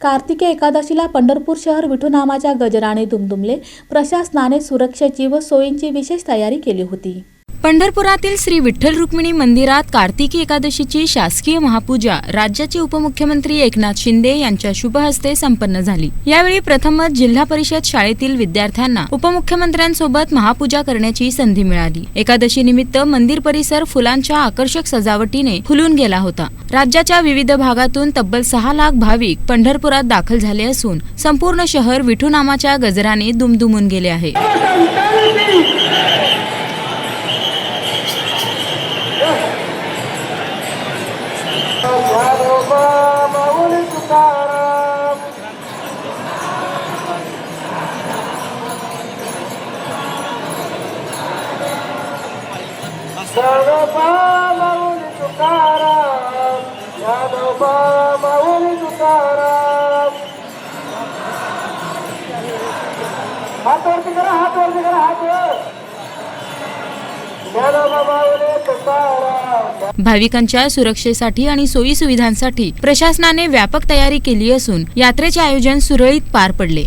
कार्तिकी एकादशीला पंढरपूर शहर विठुनामाच्या गजराने दुमदुमले प्रशासनाने सुरक्षेची व सोयींची विशेष तयारी केली होती. पंढरपुरातील श्री विठ्ठल रुक्मिणी मंदिरात कार्तिकी एकादशीची शासकीय महापूजा राज्याचे उपमुख्यमंत्री एकनाथ शिंदे यांच्या शुभ हस्ते संपन्न झाली. यावेळी प्रथमच जिल्हा परिषद शाळेतील विद्यार्थ्यांना उपमुख्यमंत्र्यांसोबत महापूजा करण्याची संधी मिळाली. एकादशी निमित्त मंदिर परिसर फुलांच्या आकर्षक सजावटीने फुलून गेला होता. राज्याच्या विविध भागातून तब्बल सहा लाख भाविक पंढरपुरात दाखल झाले असून संपूर्ण शहर विठुनामाच्या गजराने दुमदुमून गेले आहे. ज्ञानोबा माऊली तुकाराम ज्ञानोबा माऊली तुकाराम ज्ञानोबा माऊली तुकाराम हात वरती करा हात वरती करा हात वर. ज्ञानोबा माऊली. भाविकांच्या सुरक्षेसाठी आणि सोयी सुविधांसाठी प्रशासनाने व्यापक तयारी केली असून यात्रेचे आयोजन सुरळीत पार पडले.